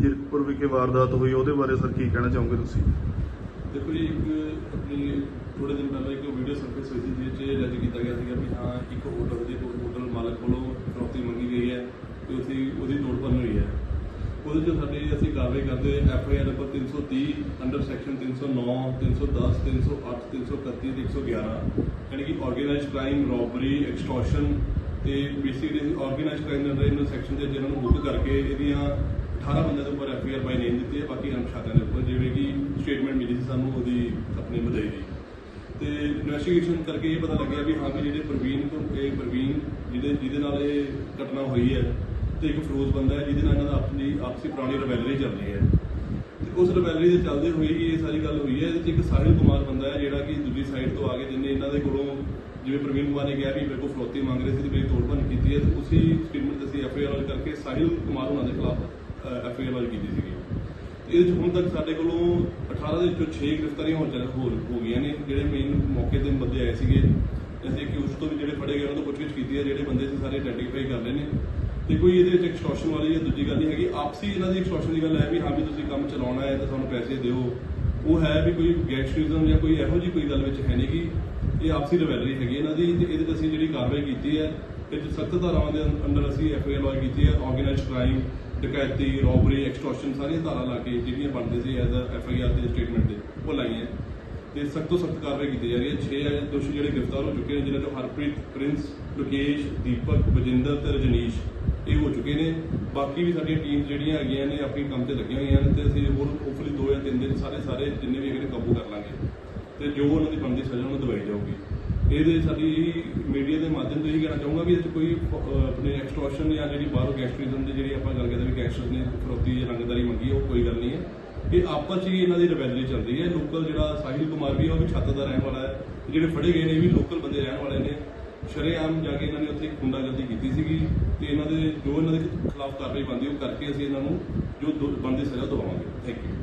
ਜੀਰਕਪੁਰ ਵਿਖੇ ਵਾਰਦਾਤ ਹੋਈ, ਉਹਦੇ ਬਾਰੇ ਸਰ ਕੀ ਕਹਿਣਾ ਚਾਹੋਗੇ ਤੁਸੀਂ? ਦੇਖੋ ਜੀ, ਇੱਕ ਆਪਣੀ ਥੋੜੇ ਦਿਨ ਪਹਿਲਾਂ ਇੱਕ ਵੀਡੀਓ ਸਰਫੇਸ ਹੋਈ ਸੀ ਜਿਸ 'ਚ ਜੱਜ ਕੀਤਾ ਗਿਆ ਸੀਗਾ ਵੀ ਹਾਂ, ਇੱਕ ਹੋਟਲ ਦੇ ਹੋਟਲ ਮਾਲਕ ਕੋਲੋਂ ਫਿਰੌਤੀ ਮੰਗੀ ਗਈ ਹੈ ਤੇ ਉਸਦੀ, ਉਹਦੀ ਤੋੜ ਭੰਨ ਹੋਈ ਹੈ। ਉਹਦੇ 'ਚ ਸਾਡੇ ਅਸੀਂ ਕਾਰਵਾਈ ਕਰਦੇ F I R number 330 under section 309 310 308 331 ਤੇ 111 ਯਾਨੀ ਕਿ ਆਰਗੇਨਾਈਜ਼ਡ ਕ੍ਰਾਈਮ ਰੋਬਰੀ ਐਕਸਟੋਰਸ਼ਨ ਤੇ ਬੇਸਿਕਲੀ ਆਰਗੇਨਾਈਜ਼ਡ ਕ੍ਰਾਈਮ ਦੇ ਅੰਦਰ ਇਹਨਾਂ ਸੈਕਸ਼ਨ ਦੇ ਜਿਹਨਾਂ ਨੂੰ ਬੁੱਕ ਕਰਕੇ ਇਹਦੀਆਂ 18 ਬੰਦਿਆਂ ਦੇ ਉੱਪਰ ਐਫ ਆਈ ਆਰ ਬਾਈ ਨੇਮ ਦਿੱਤੀ ਹੈ, ਬਾਕੀ ਅਣਪਛਾਤਿਆਂ ਦੇ ਉੱਪਰ, ਜਿਵੇਂ ਕਿ ਸਟੇਟਮੈਂਟ ਮਿਲੀ ਸੀ ਸਾਨੂੰ, ਉਹਦੀ ਆਪਣੀ ਵਧਾਈ ਦੀ ਤੇ ਇਨਵੈਸਟੀਗੇਸ਼ਨ ਕਰਕੇ ਇਹ ਪਤਾ ਲੱਗਿਆ ਵੀ ਹਾਂ ਵੀ ਜਿਹੜੇ ਪ੍ਰਵੀਨ ਇਹ ਪ੍ਰਵੀਨ ਜਿਹਦੇ ਜਿਹਦੇ ਨਾਲ ਇਹ ਘਟਨਾ ਹੋਈ ਹੈ, ਤੇ ਇੱਕ ਫਰੋਜ਼ ਬੰਦਾ ਹੈ, ਜਿਹਦੇ ਨਾਲ ਇਹਨਾਂ ਦਾ ਆਪਣੀ ਆਪਸੀ ਪੁਰਾਣੀ ਰਵੈਲਰੀ ਚੱਲ ਰਹੀ ਹੈ। ਤੇ ਉਸ ਰਵੈਲਰੀ ਦੇ ਚੱਲਦੇ ਹੋਏ ਇਹ ਸਾਰੀ ਗੱਲ ਹੋਈ ਹੈ, ਇਹਦੇ 'ਚ ਇੱਕ ਸਾਹਿਲ ਕੁਮਾਰ ਬੰਦਾ ਹੈ, ਜਿਹੜਾ ਕਿ ਦੂਜੀ ਸਾਈਡ ਤੋਂ ਆ ਕੇ ਜਿੰਨੇ ਇਹਨਾਂ ਦੇ ਕੋਲੋਂ, ਜਿਵੇਂ ਪ੍ਰਵੀਨ ਕੁਮਾਰ ਨੇ ਕਿਹਾ ਵੀ ਮੇਰੇ ਕੋਲ ਫਰੋਤੀ ਮੰਗ ਰਹੇ ਸੀ ਤੇ ਮੇਰੀ ਤੋੜ ਕੀਤੀ ਹੈ, ਤੇ ਉਸੇ ਸਟੇਟਮੈਂਟ ਅਸੀਂ ਐਫ ਆਈ ਆਰ ਕਰਕੇ ਸਾਹਿਲ ਕੁਮਾਰ ਉਹਨਾਂ ਦੇ ਖਿਲਾਫ ਐਫ ਆਈ ਕੀਤੀ ਸੀਗੀ। ਇਹਦੇ 'ਚ ਹੁਣ ਤੱਕ ਸਾਡੇ ਕੋਲੋਂ 18 ਦੇ ਵਿੱਚੋਂ 6 ਗ੍ਰਿਫਤਾਰੀਆਂ ਹੋ ਚੱਲ ਹੋ ਹੋ ਗਈਆਂ ਨੇ, ਜਿਹੜੇ ਮੇਨ ਮੌਕੇ ਤੇ ਬੰਦੇ ਆਏ ਸੀਗੇ। ਅਸੀਂ ਕਿ ਉਸ ਤੋਂ ਵੀ ਜਿਹੜੇ ਫੜੇ ਗਏ, ਉਹਨਾਂ ਤੋਂ ਪੁੱਛਗਿੱਛ ਕੀਤੀ ਹੈ, ਜਿਹੜੇ ਬੰਦੇ ਸੀ ਸਾਰੇ ਆਇਡੈਂਟੀਫਾਈ ਕਰ ਲਏ ਨੇ। ਤੇ ਕੋਈ ਇਹਦੇ ਵਿੱਚ ਐਕਸਟੋਰਸ਼ਨ ਵਾਲੀ ਜਾਂ ਦੂਜੀ ਗੱਲ ਨਹੀਂ ਹੈਗੀ। ਆਪਸੀ ਇਹਨਾਂ ਦੀ ਐਕਸਟੋਰਸ਼ਨ ਦੀ ਗੱਲ ਹੈ ਵੀ ਹਾਂ ਵੀ ਤੁਸੀਂ ਕੰਮ ਚਲਾਉਣਾ ਹੈ, ਤਾਂ ਤੁਹਾਨੂੰ ਪੈਸੇ ਦਿਓ। ਉਹ ਹੈ ਵੀ ਕੋਈ ਗੈਂਗਸਟਰਿਜ਼ਮ ਜਾਂ ਕੋਈ ਇਹੋ ਜਿਹੀ ਕੋਈ ਗੱਲ ਵਿੱਚ ਹੈ ਨਹੀਂ ਕਿ ਇਹ ਆਪਸੀ ਰਵੈਲਰੀ ਹੈਗੀ ਇਹਨਾਂ ਦੀ, ਤੇ ਇਹਦੇ ਤੇ ਅਸੀਂ ਜਿਹੜੀ ਕਾਰਵਾਈ ਕੀਤੀ ਹੈ ਇਹ ਸਖਤ ਧਾਰਾਵਾਂ ਦੇ ਅੰਦਰ ਅਸੀਂ ਐਫ ਆਈ ਆਰ ਲੌਜ ਕੀਤੀ ਹੈ ਆਰਗੇਨਾਈਜ਼ਡ ਕ੍ਰਾਈਮ ਡਕੈਤੀ ਰੋਬਰੀ ਐਕਸਟੋਰਸ਼ਨ ਸਾਰੀਆਂ ਧਾਰਾਂ ਲਾ ਕੇ ਜਿਹੜੀਆਂ ਬਣਦੇ ਸੀ ਐਜ਼ ਐਫ ਆਈ ਆਰ ਦੇ ਸਟੇਟਮੈਂਟ ਦੇ, ਉਹ ਲਾਈਆਂ ਤੇ ਸਖਤ ਤੋਂ ਸਖਤ ਕਾਰਵਾਈ ਕੀਤੀ ਜਾ ਰਹੀ ਹੈ। 6 ਦੋਸ਼ੀ ਜਿਹੜੇ ਗ੍ਰਿਫਤਾਰ ਹੋ ਚੁੱਕੇ ਨੇ, ਜਿਨ੍ਹਾਂ ਚੋਂ ਹਰਪ੍ਰੀਤ, ਪ੍ਰਿੰਸ ਲੋਕੇਸ਼ ਦੀਪਕ, ਬਜਿੰਦਰ ਤੇ ਰਜਨੀਸ਼, ਇਹ ਹੋ ਚੁੱਕੇ ਨੇ। ਬਾਕੀ ਵੀ ਸਾਡੀਆਂ ਟੀਮ ਜਿਹੜੀਆਂ ਹੈਗੀਆਂ ਨੇ, ਆਪਣੀ ਕੰਮ ਤੇ ਲੱਗੀਆਂ ਹੋਈਆਂ ਨੇ ਤੇ ਅਸੀਂ ਹੋਰ ਹੋਪਫੁਲੀ 2 ਜਾਂ 3 ਦਿਨ ਸਾਰੇ ਸਾਰੇ ਜਿੰਨੇ ਵੀ ਹੈਗੇ ਨੇ, ਕਾਬੂ ਕਰ ਲਾਂਗੇ। ਤੇ ਜੋ ਉਹਨਾਂ ਦੀ ਬਣਦੀ ਸਜ਼ਾ, ਉਹਨਾਂ ਨੂੰ ਦਵਾਈ ਜਾਊਗੀ। ਇਹਦੇ ਸਾਡੀ ਮੀਡੀਆ ਦੇ ਮਾਧਿਅਮ ਤੋਂ ਇਹ ਕਹਿਣਾ ਚਾਹੂੰਗਾ ਵੀ ਇਹ 'ਚ ਕੋਈ ਆਪਣੇ ਐਕਸਟ੍ਰੋਸ਼ਨ ਜਾਂ ਜਿਹੜੀ ਬਾਹਰੋਂ ਗੈਂਗਸਟਰਿਜ਼ਮ ਦੀ ਜਿਹੜੀ ਆਪਾਂ ਗੱਲ ਕਰਦੇ ਵੀ ਗੈਂਗਸਟਰ ਨੇ ਫਰੋਤੀ ਜਾਂ ਰੰਗਦਾਰੀ ਮੰਗੀ ਉਹ ਕੋਈ ਗੱਲ ਨਹੀਂ ਹੈ। ਇਹ ਆਪਸ 'ਚ ਹੀ ਇਹਨਾਂ ਦੀ ਰਿਵੈਲਰੀ ਚੱਲਦੀ ਹੈ। ਲੋਕਲ ਜਿਹੜਾ ਸਾਹਿਲ ਕੁਮਾਰ ਵੀ ਹੈ, ਉਹ ਵੀ ਛੱਤ ਦਾ ਰਹਿਣ ਵਾਲਾ ਹੈ। ਜਿਹੜੇ ਫੜੇ ਗਏ ਨੇ ਇਹ ਵੀ ਲੋਕਲ ਬੰਦੇ ਰਹਿਣ ਵਾਲੇ ਨੇ। ਸ਼ਰੇਆਮ ਜਾ ਕੇ ਇਹਨਾਂ ਨੇ ਉੱਥੇ ਗੁੰਡਾਗਰਦੀ ਕੀਤੀ ਸੀਗੀ ਤੇ ਇਹਨਾਂ ਦੇ ਜੋ ਇਹਨਾਂ ਦੇ ਖਿਲਾਫ ਕਾਰਵਾਈ ਬਣਦੀ ਉਹ ਕਰਕੇ ਅਸੀਂ ਇਹਨਾਂ ਨੂੰ ਜੋ ਬਣਦੀ ਸਜ਼ਾ ਦਵਾਵਾਂਗੇ। Thank you